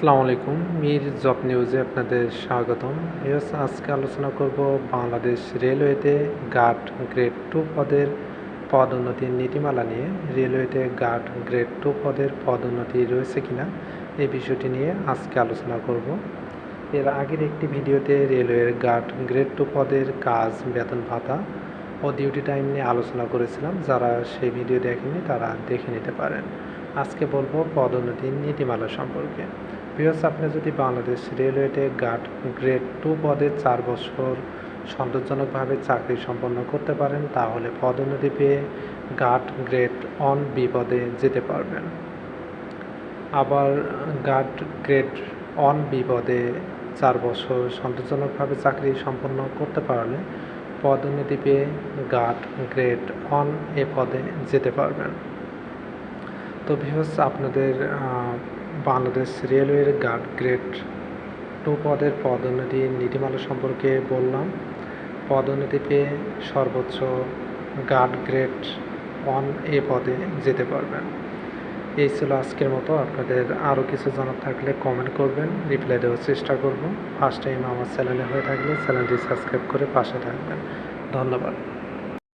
আসসালামু আলাইকুম, মির জব নিউজে আপনাদের স্বাগতম। ইয়েস আজকে আলোচনা করব বাংলাদেশ রেলওয়েতে গার্ড গ্রেড টু পদের পদোন্নতির নীতিমালা নিয়ে। রেলওয়েতে গার্ড গ্রেড টু পদের পদোন্নতি রয়েছে কিনা এই বিষয়টি নিয়ে আজকে আলোচনা করব। এর আগের একটি ভিডিওতে রেলওয়ের গার্ড গ্রেড টু পদের কাজ, বেতন ভাতা ও ডিউটি টাইম নিয়ে আলোচনা করেছিলাম। যারা সেই ভিডিও দেখেনি তারা দেখে নিতে পারেন। আজকে বলব পদোন্নতির নীতিমালা সম্পর্কে। বিকজ আপনি যদি বাংলাদেশ রেলওয়েতে গার্ড গ্রেড টু পদে চার বছর সন্তোষজনকভাবে চাকরি সম্পন্ন করতে পারেন, তাহলে পদোন্নতি পেয়ে গার্ড গ্রেড অন বি পদে যেতে পারবেন। আবার গার্ড গ্রেড অন বি পদে চার বছর সন্তোষজনকভাবে চাকরি সম্পন্ন করতে পারলে পদোন্নতি পেয়ে গার্ড গ্রেড অন এ পদে যেতে পারবেন। তো ভিউস আপনাদের বাংলাদেশ রেলওয়ের গার্ড গ্রেড টু পদের পদোন্নতি নীতিমালা সম্পর্কে বললাম। পদোন্নতি পেয়ে সর্বোচ্চ গার্ড গ্রেড ওয়ান এ পদে যেতে পারবেন। এই ছিল আজকের মতো। আপনাদের আরও কিছু জানার থাকলে কমেন্ট করবেন রিপ্লাই দেওয়ার চেষ্টা করব। ফার্স্ট টাইম আমার চ্যানেলে হয়ে থাকলে চ্যানেলটি সাবস্ক্রাইব করে পাশে থাকবেন। ধন্যবাদ।